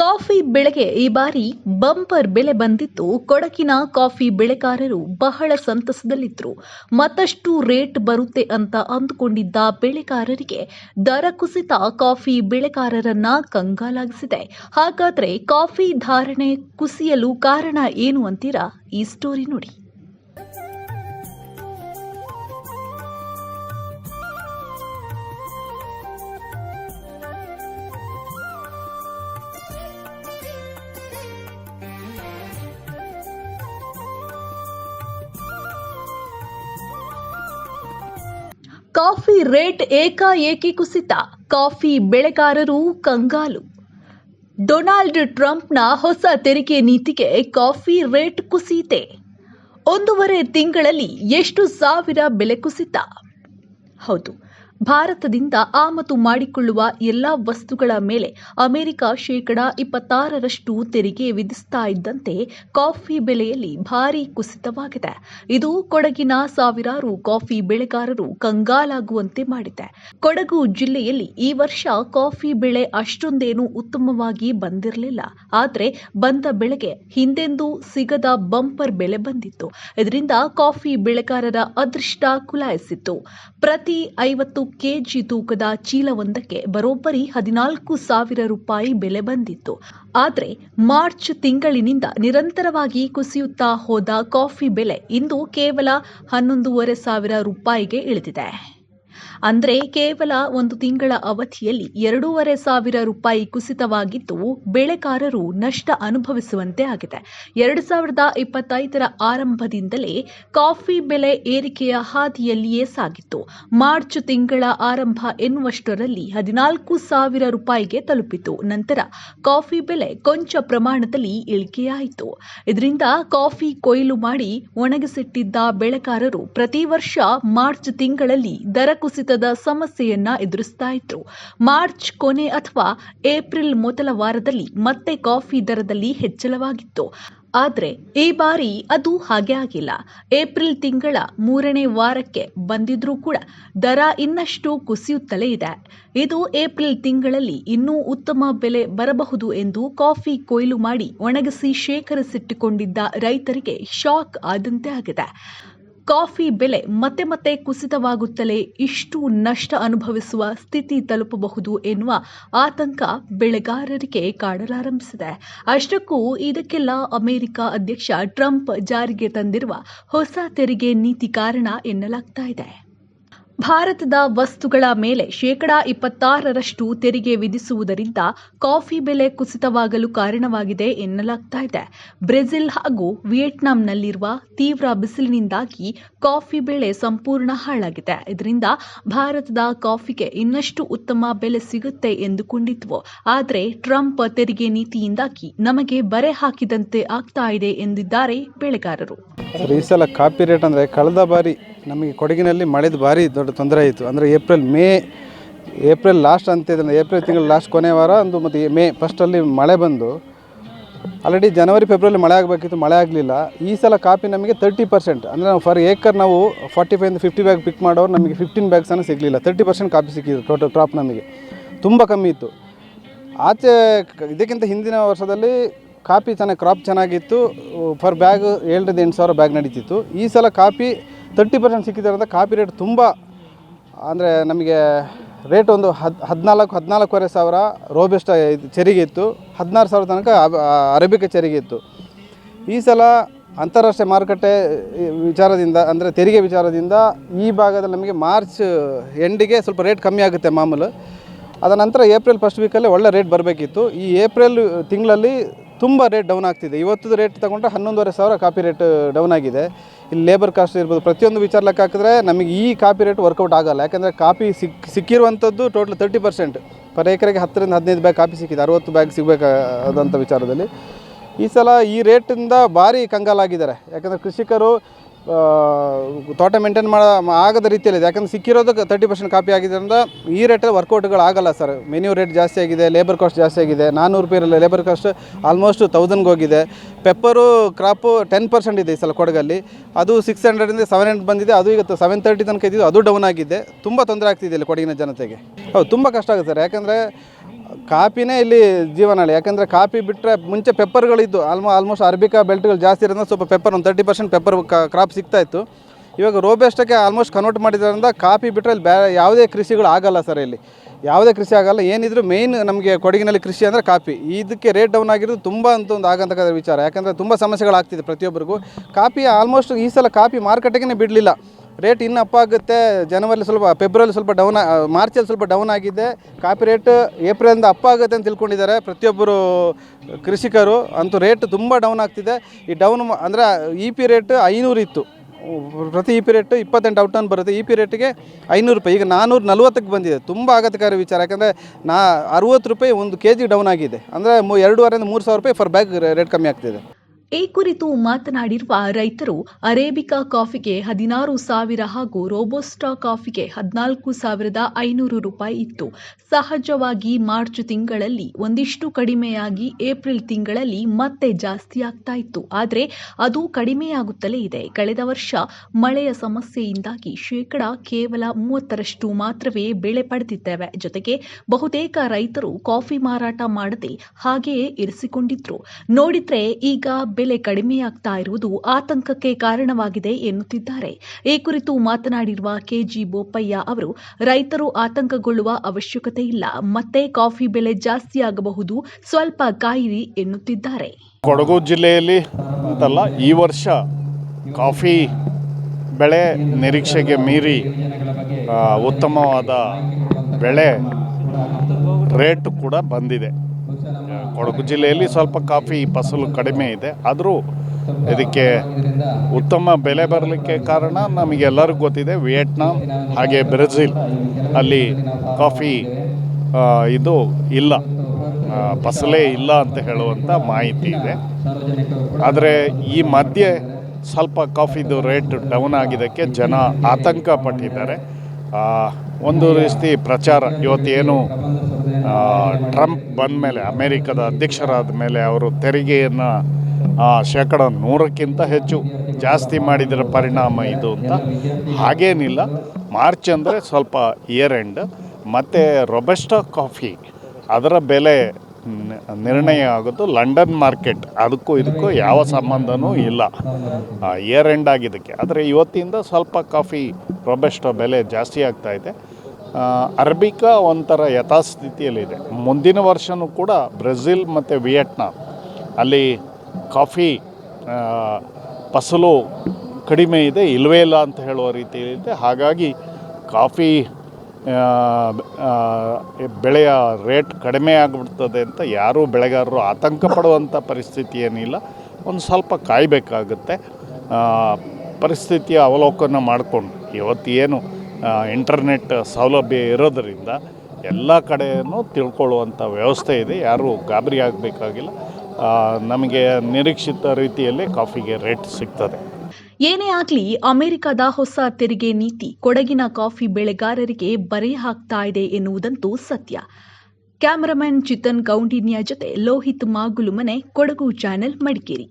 Coffee ಬೆಳೆಗೆ ಈ ಬಾರಿ ಬಂಪರ್ ಬೆಲೆ ಬಂದಿತ್ತು. ಕೊಡಗಿನ ಕಾಫಿ ಬೆಳೆಗಾರರು ಬಹಳ ಸಂತಸದಲ್ಲಿದ್ದರು ಮತ್ತಷ್ಟು ರೇಟ್ ಬರುತ್ತೆ ಅಂತ ಅಂದುಕೊಂಡಿದ್ದ ಬೆಳೆಗಾರರಿಗೆ ದರ ಕುಸಿತ ಕಾಫಿ ಬೆಳೆಗಾರರನ್ನ ಕಂಗಾಲಾಗಿಸಿದೆ. ಹಾಗಾದ್ರೆ ಕಾಫಿ ಧಾರಣೆ ಕುಸಿಯಲು ಕಾರಣ ಏನು ಅಂತೀರಾ? ಈ ಸ್ಟೋರಿ ನೋಡಿ. ಕಾಫಿ ರೇಟ್ ಏಕಾಏಕಿ ಕುಸಿತ. ಕಾಫಿ ಬೆಳೆಗಾರರು ಕಂಗಾಲು. ಡೊನಾಲ್ಡ್ ಟ್ರಂಪ್ನ ಹೊಸ ತೆರಿಗೆ ನೀತಿಗೆ ಕಾಫಿ ರೇಟ್ ಕುಸಿತೆ. ಒಂದೂವರೆ ತಿಂಗಳಲ್ಲಿ ಎಷ್ಟು ಸಾವಿರ ಬೆಲೆ ಕುಸಿತ? ಹೌದು ಭಾರತದಿಂದ ಆಮದು ಮಾಡಿಕೊಳ್ಳುವ ಎಲ್ಲ ವಸ್ತುಗಳ ಮೇಲೆ ಅಮೆರಿಕ ಶೇಕಡ ಇಪ್ಪತ್ತಾರರಷ್ಟು ತೆರಿಗೆ ವಿಧಿಸ್ತಾ ಇದ್ದಂತೆ ಕಾಫಿ ಬೆಲೆಯಲ್ಲಿ ಭಾರೀ ಕುಸಿತವಾಗಿದೆ. ಇದು ಕೊಡಗಿನ ಸಾವಿರಾರು ಕಾಫಿ ಬೆಳೆಗಾರರು ಕಂಗಾಲಾಗುವಂತೆ ಮಾಡಿದೆ. ಕೊಡಗು ಜಿಲ್ಲೆಯಲ್ಲಿ ಈ ವರ್ಷ ಕಾಫಿ ಬೆಳೆ ಅಷ್ಟೊಂದೇನು ಉತ್ತಮವಾಗಿ ಬಂದಿರಲಿಲ್ಲ. ಆದರೆ ಬಂದ ಬೆಳೆಗೆ ಹಿಂದೆಂದೂ ಸಿಗದ ಬಂಪರ್ ಬೆಲೆ ಬಂದಿತ್ತು. ಇದರಿಂದ ಕಾಫಿ ಬೆಳೆಗಾರರ ಅದೃಷ್ಟ ಕುಲಾಯಿಸಿತ್ತು. ಪ್ರತಿ ಐವತ್ತು ಕೆಜಿ ತೂಕದ ಚೀಲವೊಂದಕ್ಕೆ ಬರೋಬ್ಬರಿ ಹದಿನಾಲ್ಕು ಸಾವಿರ ರೂಪಾಯಿ ಬೆಲೆ ಬಂದಿತ್ತು. ಆದರೆ ಮಾರ್ಚ್ ತಿಂಗಳಿನಿಂದ ನಿರಂತರವಾಗಿ ಕುಸಿಯುತ್ತಾ ಹೋದ ಕಾಫಿ ಬೆಲೆ ಇಂದು ಕೇವಲ ಹನ್ನೊಂದೂವರೆ ಸಾವಿರ ರೂಪಾಯಿಗೆ ಇಳಿದಿದೆ. ಅಂದ್ರೆ ಕೇವಲ ಒಂದು ತಿಂಗಳ ಅವಧಿಯಲ್ಲಿ ಎರಡೂವರೆ ಸಾವಿರ ರೂಪಾಯಿ ಕುಸಿತವಾಗಿದ್ದು, ಬೆಳೆಗಾರರು ನಷ್ಟ ಅನುಭವಿಸುವಂತೆ ಆಗಿದೆ. ಎರಡು ಸಾವಿರದ ಇಪ್ಪತ್ತೈದರ ಆರಂಭದಿಂದಲೇ ಕಾಫಿ ಬೆಲೆ ಏರಿಕೆಯ ಹಾದಿಯಲ್ಲಿಯೇ ಸಾಗಿತ್ತು. ಮಾರ್ಚ್ ತಿಂಗಳ ಆರಂಭ ಎನ್ನುವಷ್ಟರಲ್ಲಿ ಹದಿನಾಲ್ಕು ಸಾವಿರ ರೂಪಾಯಿಗೆ ತಲುಪಿತು. ನಂತರ ಕಾಫಿ ಬೆಲೆ ಕೊಂಚ ಪ್ರಮಾಣದಲ್ಲಿ ಇಳಿಕೆಯಾಯಿತು. ಇದರಿಂದ ಕಾಫಿ ಕೊಯ್ಲು ಮಾಡಿ ಒಣಗಿಸಿಟ್ಟಿದ್ದ ಬೆಳೆಗಾರರು ಪ್ರತಿ ವರ್ಷ ಮಾರ್ಚ್ ತಿಂಗಳಲ್ಲಿ ದರ ಕುಸಿತದ ಸಮಸ್ಯೆಯನ್ನ ಎದುರಿಸ್ತಾ ಇದ್ರು. ಮಾರ್ಚ್ ಕೊನೆ ಅಥವಾ ಏಪ್ರಿಲ್ ಮೊದಲ ವಾರದಲ್ಲಿ ಮತ್ತೆ ಕಾಫಿ ದರದಲ್ಲಿ ಹೆಚ್ಚಳವಾಗಿತ್ತು. ಆದರೆ ಈ ಬಾರಿ ಅದು ಹಾಗೆ ಆಗಿಲ್ಲ. ಏಪ್ರಿಲ್ ತಿಂಗಳ ಮೂರನೇ ವಾರಕ್ಕೆ ಬಂದಿದ್ರೂ ಕೂಡ ದರ ಇನ್ನಷ್ಟು ಕುಸಿಯುತ್ತಲೇ ಇದೆ. ಇದು ಏಪ್ರಿಲ್ ತಿಂಗಳಲ್ಲಿ ಇನ್ನೂ ಉತ್ತಮ ಬೆಲೆ ಬರಬಹುದು ಎಂದು ಕಾಫಿ ಕೊಯ್ಲು ಮಾಡಿ ಒಣಗಿಸಿ ಶೇಖರಿಸಿಟ್ಟುಕೊಂಡಿದ್ದ ರೈತರಿಗೆ ಶಾಕ್ ಆದಂತೆ ಆಗಿದೆ. ಕಾಫಿ ಬೆಲೆ ಮತ್ತೆ ಮತ್ತೆ ಕುಸಿತವಾಗುತ್ತಲೇ ಇಷ್ಟು ನಷ್ಟ ಅನುಭವಿಸುವ ಸ್ಥಿತಿ ತಲುಪಬಹುದು ಎನ್ನುವ ಆತಂಕ ಬೆಳೆಗಾರರಿಗೆ ಕಾಡಲಾರಂಭಿಸಿದೆ. ಅಷ್ಟಕ್ಕೂ ಇದಕ್ಕೆಲ್ಲ ಅಮೆರಿಕ ಅಧ್ಯಕ್ಷ ಟ್ರಂಪ್ ಜಾರಿಗೆ ತಂದಿರುವ ಹೊಸ ತೆರಿಗೆ ನೀತಿ ಕಾರಣ ಎನ್ನಲಾಗ್ತಾ ಇದೆ. ಭಾರತದ ವಸ್ತುಗಳ ಮೇಲೆ ಶೇಕಡಾ ಇಪ್ಪತ್ತಾರರಷ್ಟು ತೆರಿಗೆ ವಿಧಿಸುವುದರಿಂದ ಕಾಫಿ ಬೆಲೆ ಕುಸಿತವಾಗಲು ಕಾರಣವಾಗಿದೆ ಎನ್ನಲಾಗ್ತಾ ಇದೆ. ಬ್ರೆಜಿಲ್ ಹಾಗೂ ವಿಯೆಟ್ನಾಂನಲ್ಲಿರುವ ತೀವ್ರ ಬಿಸಿಲಿನಿಂದಾಗಿ ಕಾಫಿ ಬೆಳೆ ಸಂಪೂರ್ಣ ಹಾಳಾಗಿದೆ. ಇದರಿಂದ ಭಾರತದ ಕಾಫಿಗೆ ಇನ್ನಷ್ಟು ಉತ್ತಮ ಬೆಲೆ ಸಿಗುತ್ತೆ ಎಂದುಕೊಂಡಿದ್ವು. ಆದರೆ ಟ್ರಂಪ್ ತೆರಿಗೆ ನೀತಿಯಿಂದಾಗಿ ನಮಗೆ ಬರೆ ಹಾಕಿದಂತೆ ಆಗ್ತಾ ಇದೆ ಎಂದಿದ್ದಾರೆ ಬೆಳೆಗಾರರು. ಈ ಸಲ ಕಾಫಿ ರೇಟ್ ಅಂದರೆ ಕಳೆದ ಬಾರಿ ನಮಗೆ ಕೊಡಗಿನಲ್ಲಿ ಮಳೆದು ಭಾರಿ ದೊಡ್ಡ ತೊಂದರೆ ಆಯಿತು. ಅಂದರೆ ಏಪ್ರಿಲ್, ಮೇ, ಏಪ್ರಿಲ್ ಲಾಸ್ಟ್ ಅಂತ ಇದೆ ಏಪ್ರಿಲ್ ತಿಂಗಳು ಲಾಸ್ಟ್ ಕೊನೆ ವಾರ ಅಂದು ಮತ್ತು ಮೇ ಫಸ್ಟಲ್ಲಿ ಮಳೆ ಬಂದು. ಆಲ್ರೆಡಿ ಜನವರಿ ಫೆಬ್ರವರಿ ಮಳೆ ಆಗಬೇಕಿತ್ತು, ಮಳೆ ಆಗಲಿಲ್ಲ. ಈ ಸಲ ಕಾಪಿ ನಮಗೆ ತರ್ಟಿ ಪರ್ಸೆಂಟ್ ಅಂದರೆ ನಾವು ಫರ್ ಏಕರ್ ನಾವು forty five fifty bag pick ಮಾಡೋರು ನಮಗೆ ಫಿಫ್ಟೀನ್ ಬ್ಯಾಗ್ಸನ್ನು ಸಿಗಲಿಲ್ಲ. ತರ್ಟಿ ಪರ್ಸೆಂಟ್ ಕಾಪಿ ಸಿಕ್ಕಿದ್ರು ಟೋಟಲ್ ಕ್ರಾಪ್ ನಮಗೆ. ತುಂಬ ಕಮ್ಮಿ ಇತ್ತು. ಆಚೆ ಇದಕ್ಕಿಂತ ಹಿಂದಿನ ವರ್ಷದಲ್ಲಿ ಕಾಪಿ ಚೆನ್ನಾಗಿ ಕ್ರಾಪ್ ಚೆನ್ನಾಗಿತ್ತು. ಫರ್ ಬ್ಯಾಗ್ ಏಳರಿಂದ ಎಂಟು ಸಾವಿರ ಬ್ಯಾಗ್ ನಡೀತಿತ್ತು. ಈ ಸಲ ಕಾಪಿ ತರ್ಟಿ ಪರ್ಸೆಂಟ್ ಸಿಕ್ಕಿದ್ದರಿಂದ ಕಾಪಿ ರೇಟ್ ತುಂಬ, ಅಂದರೆ ನಮಗೆ ರೇಟ್ ಒಂದು ಹದ್, ಹದಿನಾಲ್ಕು, ಹದಿನಾಲ್ಕೂವರೆ ಸಾವಿರ ರೋಬೆಸ್ಟ್ ಚೆರಿಗೆ ಇತ್ತು. ಹದಿನಾರು ಸಾವಿರ ತನಕ ಅರೇಬಿಕ ಚೆರಿಗೆ ಇತ್ತು. ಈ ಸಲ ಅಂತಾರಾಷ್ಟ್ರೀಯ ಮಾರುಕಟ್ಟೆ ವಿಚಾರದಿಂದ, ಅಂದರೆ ತೆರಿಗೆ ವಿಚಾರದಿಂದ ಈ ಭಾಗದಲ್ಲಿ ನಮಗೆ ಮಾರ್ಚ್ ಎಂಡಿಗೆ ಸ್ವಲ್ಪ ರೇಟ್ ಕಮ್ಮಿ ಆಗುತ್ತೆ ಮಾಮೂಲು. ಅದ ನಂತರ ಏಪ್ರಿಲ್ ಫಸ್ಟ್ ವೀಕಲ್ಲಿ ಒಳ್ಳೆ ರೇಟ್ ಬರಬೇಕಿತ್ತು. ಈ ಏಪ್ರಿಲ್ ತಿಂಗಳಲ್ಲಿ ತುಂಬ ರೇಟ್ ಡೌನ್ ಆಗ್ತಿದೆ. ಇವತ್ತು ರೇಟ್ ತಗೊಂಡ್ರೆ ಹನ್ನೊಂದುವರೆ ಸಾವಿರ ಕಾಪಿ ರೇಟ್ ಡೌನ್ ಆಗಿದೆ. ಇಲ್ಲಿ ಲೇಬರ್ ಕಾಸ್ಟ್ ಇರ್ಬೋದು. ಪ್ರತಿಯೊಂದು ವಿಚಾರ ಲೆಕ್ಕ ಹಾಕಿದ್ರೆ ನಮಗೆ ಈ ಕಾಪಿ ರೇಟ್ ವರ್ಕೌಟ್ ಆಗಲ್ಲ. ಯಾಕಂದರೆ ಕಾಪಿ ಸಿಕ್, ಸಿಕ್ಕಿರುವಂಥದ್ದು ಟೋಟಲ್ ತರ್ಟಿ ಪರ್ಸೆಂಟ್ ಪರ್ ಎಕರೆಗೆ ಹತ್ತರಿಂದ ಹದಿನೈದು ಬ್ಯಾಗ್ ಕಾಪಿ ಸಿಕ್ಕಿದೆ. ಅರುವತ್ತು ಬ್ಯಾಗ್ ಸಿಗಬೇಕಾದಂಥ ವಿಚಾರದಲ್ಲಿ. ಈ ಸಲ ಈ ರೇಟಿಂದ ಭಾರಿ ಕಂಗಾಲಾಗಿದ್ದಾರೆ. ಯಾಕಂದರೆ ಕೃಷಿಕರು ತೋಟ ಮೇಂಟೈನ್ ಮಾಡ, ಆಗದ ರೀತಿಯಲ್ಲಿದೆ. ಯಾಕಂದ್ರೆ ಸಿಕ್ಕಿರೋದಕ್ಕೆ ತರ್ಟಿ ಪರ್ಸೆಂಟ್ ಕಾಪಿ ಆಗಿದ್ದರಿಂದ ಈ ರೇಟಲ್ಲಿ ವರ್ಕೌಟ್ಗಳು ಆಗಲ್ಲ ಸರ್ ಮೆನ್ಯೂ ರೇಟ್ ಜಾಸ್ತಿ ಆಗಿದೆ ಲೇಬರ್ ಕಾಸ್ಟ್ ಜಾಸ್ತಿ ಆಗಿದೆ ನಾನ್ನೂರು ರೂಪಾಯಿ ಲೇಬರ್ ಕಾಸ್ಟ್ ಆಲ್ಮೋಸ್ಟ್ ತೌಸಂಡ್ಗೆ ಹೋಗಿದೆ. ಪೆಪ್ಪರು ಕ್ರಾಪು ಟೆನ್ ಪರ್ಸೆಂಟ್ ಇದೆ ಈ ಸಲ ಕೊಡಗಲ್ಲಿ. ಅದು ಸಿಕ್ಸ್ ಹಂಡ್ರೆಡಿಂದ ಸೆವೆನ್ ಹಂಡ್ರೆಡ್ ಬಂದಿದೆ, ಅದು ಈಗ ಸೆವೆನ್ ತರ್ಟಿ ತನಕ ಇದ್ದಿದ್ದು, ಅದು ಡೌನ್ ಆಗಿದೆ. ತುಂಬ ತೊಂದರೆ ಆಗ್ತಿದೆ ಇಲ್ಲಿ ಕೊಡಗಿನ ಜನತೆಗೆ. ಹೌದು, ತುಂಬ ಕಷ್ಟ ಆಗುತ್ತೆ ಸರ್ ಯಾಕಂದರೆ ಕಾಪಿನೇ ಇಲ್ಲಿ ಜೀವನಾಳಿ ಯಾಕಂದರೆ ಕಾಪಿ ಬಿಟ್ಟರೆ ಮುಂಚೆ ಪೆಪ್ಪರ್ಗಳಿದ್ದು ಆಲ್ಮೋ ಆಲ್ಮೋಸ್ಟ್ ಅರ್ಬಿಕಾ ಬೆಲ್ಟ್ಗಳು ಜಾಸ್ತಿ ಇರೋದ್ರಿಂದ ಸ್ವಲ್ಪ ಪೆಪ್ಪರ್ ಒಂದು ತರ್ಟಿ ಪರ್ಸೆಂಟ್ ಪೆಪ್ಪರ್ ಕ್ರಾಪ್ ಸಿಗ್ತಾ ಇತ್ತು. ಇವಾಗ ರೋಬೆಸ್ಟಕ್ಕೆ ಆಲ್ಮೋಸ್ಟ್ ಕನ್ವರ್ಟ್ ಮಾಡಿದ್ರಿಂದ ಕಾಪಿ ಬಿಟ್ಟರೆ ಅಲ್ಲಿ ಬ್ಯಾ, ಯಾವುದೇ ಕೃಷಿಗಳು ಆಗಲ್ಲ ಸರ್ ಇಲ್ಲಿ. ಯಾವುದೇ ಕೃಷಿ ಆಗಲ್ಲ, ಏನಿದ್ರು ಮೇಯ್ನ್ ನಮಗೆ ಕೊಡಗಿನಲ್ಲಿ ಕೃಷಿ ಅಂದರೆ ಕಾಪಿ. ಇದಕ್ಕೆ ರೇಟ್ ಡೌನ್ ಆಗಿರೋದು ತುಂಬ ಅಂತ ಒಂದು ಆಗಂತಕ್ಕಂಥ ವಿಚಾರ. ಯಾಕಂದರೆ ತುಂಬ ಸಮಸ್ಯೆಗಳಾಗ್ತಿದೆ ಪ್ರತಿಯೊಬ್ಬರಿಗೂ. ಕಾಪಿ ಆಲ್ಮೋಸ್ಟ್ ಈ ಸಲ ಕಾಪಿ ಮಾರ್ಕೆಟಿಗೆ ಬಿಡಲಿಲ್ಲ. ರೇಟ್ ಇನ್ನು ಅಪ್ ಆಗುತ್ತೆ. ಜನವರಿ ಸ್ವಲ್ಪ ಫೆಬ್ರವರಿ ಸ್ವಲ್ಪ ಡೌನ್ ಮಾರ್ಚಲ್ಲಿ ಸ್ವಲ್ಪ ಡೌನ್ ಆಗಿದೆ. ಕಾಪಿ ರೇಟ್ ಏಪ್ರಿಲಿಂದ ಅಪ್ ಆಗುತ್ತೆ ಅಂತ ತಿಳ್ಕೊಂಡಿದ್ದಾರೆ ಪ್ರತಿಯೊಬ್ಬರು ಕೃಷಿಕರು. ಅಂತೂ ರೇಟ್ ತುಂಬ ಡೌನ್ ಆಗ್ತಿದೆ. ಈ ಡೌನ್ ಅಂದರೆ ಇ ಪಿ ರೇಟ್ ಐನೂರು ಇತ್ತು. ಪ್ರತಿ ಇ ಪಿ ರೇಟ್ ಇಪ್ಪತ್ತೆಂಟು ಔಟ್ ಟನ್ ಬರುತ್ತೆ. ಇ ಪಿ ರೇಟಿಗೆ ಐನೂರು ರೂಪಾಯಿ. ಈಗ ನಾನ್ನೂರು ನಲ್ವತ್ತಕ್ಕೆ ಬಂದಿದೆ. ತುಂಬ ಆಘಾತಕಾರಿ ವಿಚಾರ. ಯಾಕಂದರೆ ನಾ ಅರುವತ್ತು ರೂಪಾಯಿ ಒಂದು ಕೆ ಜಿ ಡೌನ್ ಆಗಿದೆ. ಅಂದರೆ ಎರಡೂವರೆಯಿಂದ ಮೂರು ಸಾವಿರ ರೂಪಾಯಿ ಫರ್ ಬ್ಯಾಗ್ ರೇಟ್ ಕಮ್ಮಿ ಆಗ್ತಿದೆ. ಈ ಕುರಿತು ಮಾತನಾಡಿರುವ ರೈತರು ಅರೇಬಿಕಾ ಕಾಫಿಗೆ ಹದಿನಾರು ಸಾವಿರ ಹಾಗೂ ರೋಬೋಸ್ಟಾ ಕಾಫಿಗೆ ಹದಿನಾಲ್ಕು ಸಾವಿರದ ಐನೂರು ರೂಪಾಯಿ ಇತ್ತು. ಸಹಜವಾಗಿ ಮಾರ್ಚ್ ತಿಂಗಳಲ್ಲಿ ಒಂದಿಷ್ಟು ಕಡಿಮೆಯಾಗಿ ಏಪ್ರಿಲ್ ತಿಂಗಳಲ್ಲಿ ಮತ್ತೆ ಜಾಸ್ತಿ ಆಗ್ತಾ ಇತ್ತು. ಆದರೆ ಅದು ಕಡಿಮೆಯಾಗುತ್ತಲೇ ಇದೆ. ಕಳೆದ ವರ್ಷ ಮಳೆಯ ಸಮಸ್ಯೆಯಿಂದಾಗಿ ಶೇಕಡ ಕೇವಲ ಮೂವತ್ತರಷ್ಟು ಮಾತ್ರವೇ ಬೆಳೆ ಪಡೆದಿದ್ದೇವೆ. ಜೊತೆಗೆ ಬಹುತೇಕ ರೈತರು ಕಾಫಿ ಮಾರಾಟ ಮಾಡದೆ ಹಾಗೆಯೇ ಇರಿಸಿಕೊಂಡಿದ್ರು. ನೋಡಿದ್ರೆ ಈಗ ಬೆಲೆ ಕಡಿಮೆಯಾಗ್ತಾ ಇರುವುದು ಆತಂಕಕ್ಕೆ ಕಾರಣವಾಗಿದೆ ಎನ್ನುತ್ತಿದ್ದಾರೆ. ಈ ಕುರಿತು ಮಾತನಾಡಿರುವ ಕೆಜಿ ಬೋಪಯ್ಯ ಅವರು, ರೈತರು ಆತಂಕಗೊಳ್ಳುವ ಅವಶ್ಯಕತೆ ಇಲ್ಲ, ಮತ್ತೆ ಕಾಫಿ ಬೆಲೆ ಜಾಸ್ತಿ ಆಗಬಹುದು, ಸ್ವಲ್ಪ ಕಾಯಿರಿ ಎನ್ನುತ್ತಿದ್ದಾರೆ. ಕೊಡಗು ಜಿಲ್ಲೆಯಲ್ಲಿ ಅಂತಲ್ಲ, ಈ ವರ್ಷ ಕಾಫಿ ಬೆಳೆ ನಿರೀಕ್ಷೆಗೆ ಮೀರಿ ಉತ್ತಮವಾದ ಬೆಳೆ ರೇಟ್ ಕೂಡ ಬಂದಿದೆ. ಕೊಡಗು ಜಿಲ್ಲೆಯಲ್ಲಿ ಸ್ವಲ್ಪ ಕಾಫಿ ಫಸಲು ಕಡಿಮೆ ಇದೆ. ಆದರೂ ಇದಕ್ಕೆ ಉತ್ತಮ ಬೆಲೆ ಬರಲಿಕ್ಕೆ ಕಾರಣ ನಮಗೆಲ್ಲರಿಗೂ ಗೊತ್ತಿದೆ, ವಿಯೆಟ್ನಾಂ ಹಾಗೆ ಬ್ರೆಜಿಲ್ ಅಲ್ಲಿ ಕಾಫಿ ಇದು ಇಲ್ಲ ಫಸಲೇ ಇಲ್ಲ ಅಂತ ಹೇಳುವಂಥ ಮಾಹಿತಿ ಇದೆ. ಆದರೆ ಈ ಮಧ್ಯೆ ಸ್ವಲ್ಪ ಕಾಫಿದು ರೇಟ್ ಡೌನ್ ಆಗಿದ್ದಕ್ಕೆ ಜನ ಆತಂಕ ಪಟ್ಟಿದ್ದಾರೆ. ಒಂದು ರೀತಿ ಪ್ರಚಾರ ಇವತ್ತೇನು ಟ್ರಂಪ್ ಬಂದ ಮೇಲೆ ಅಮೇರಿಕದ ಅಧ್ಯಕ್ಷರಾದ ಮೇಲೆ ಅವರು ತೆರಿಗೆಯನ್ನು ಶೇಕಡ ನೂರಕ್ಕಿಂತ ಹೆಚ್ಚು ಜಾಸ್ತಿ ಮಾಡಿದರ ಪರಿಣಾಮ ಇದು ಅಂತ. ಹಾಗೇನಿಲ್ಲ. ಮಾರ್ಚ್ ಅಂದರೆ ಸ್ವಲ್ಪ ಇಯರ್ ಎಂಡ್. ಮತ್ತು ರೊಬೆಸ್ಟಾ ಕಾಫಿ, ಅದರ ಬೆಲೆ ನಿರ್ಣಯ ಆಗೋದು ಲಂಡನ್ ಮಾರ್ಕೆಟ್. ಅದಕ್ಕೂ ಇದಕ್ಕೂ ಯಾವ ಸಂಬಂಧನೂ ಇಲ್ಲ. ಇಯರ್ ಎಂಡ್ ಆಗಿದ್ದಕ್ಕೆ. ಆದರೆ ಇವತ್ತಿಂದ ಸ್ವಲ್ಪ ಕಾಫಿ, ರೊಬೆಸ್ಟೋ ಬೆಲೆ ಜಾಸ್ತಿ ಆಗ್ತಾ ಇದೆ. ಅರಬಿಕಾ ಒಂಥರ ಯಥಾಸ್ಥಿತಿಯಲ್ಲಿದೆ. ಮುಂದಿನ ವರ್ಷವೂ ಕೂಡ ಬ್ರೆಜಿಲ್ ಮತ್ತು ವಿಯೆಟ್ನಾಮ್ ಅಲ್ಲಿ ಕಾಫಿ ಫಸಲು ಕಡಿಮೆ ಇದೆ ಇಲ್ಲವೇ ಇಲ್ಲ ಅಂತ ಹೇಳುವ ರೀತಿಯಲ್ಲಿದೆ ಹಾಗಾಗಿ ಕಾಫಿ ಬೆಳೆಯ ರೇಟ್ ಕಡಿಮೆ ಆಗಿಬಿಡ್ತದೆ ಅಂತ ಯಾರೂ ಬೆಳೆಗಾರರು ಆತಂಕ ಪಡುವಂಥ ಪರಿಸ್ಥಿತಿ ಏನಿಲ್ಲ. ಒಂದು ಸ್ವಲ್ಪ ಕಾಯಬೇಕಾಗುತ್ತೆ. ಪರಿಸ್ಥಿತಿಯ ಅವಲೋಕನ ಮಾಡಿಕೊಂಡು. ಇವತ್ತು ಏನು ಇಂಟರ್ನೆಟ್ ಸೌಲಭ್ಯ ಇರೋದರಿಂದ ಎಲ್ಲ ಕಡೆಯೂ ತಿಳ್ಕೊಳ್ಳುವಂಥ ವ್ಯವಸ್ಥೆ ಇದೆ. ಯಾರೂ ಗಾಬರಿ ಆಗಬೇಕಾಗಿಲ್ಲ. ನಮಗೆ ನಿರೀಕ್ಷಿತ ರೀತಿಯಲ್ಲಿ ಕಾಫಿಗೆ ರೇಟ್ ಸಿಗ್ತದೆ. ಏನೇ ಆಗಲಿ, ಅಮೆರಿಕದ ಹೊಸ ತೆರಿಗೆ ನೀತಿ ಕೊಡಗಿನ ಕಾಫಿ ಬೆಳೆಗಾರರಿಗೆ ಬರೆ ಹಾಕ್ತಾ ಇದೆ ಎನ್ನುವುದಂತೂ ಸತ್ಯ. ಕ್ಯಾಮರಾಮನ್ ಚಿತನ್ ಗೌಂಡಿನ್ಯ ಜೊತೆ ಲೋಹಿತ್ ಮಾಗುಲು ಮನೆ ಕೊಡಗು ಚಾನೆಲ್ ಮಡಿಕೇರಿ.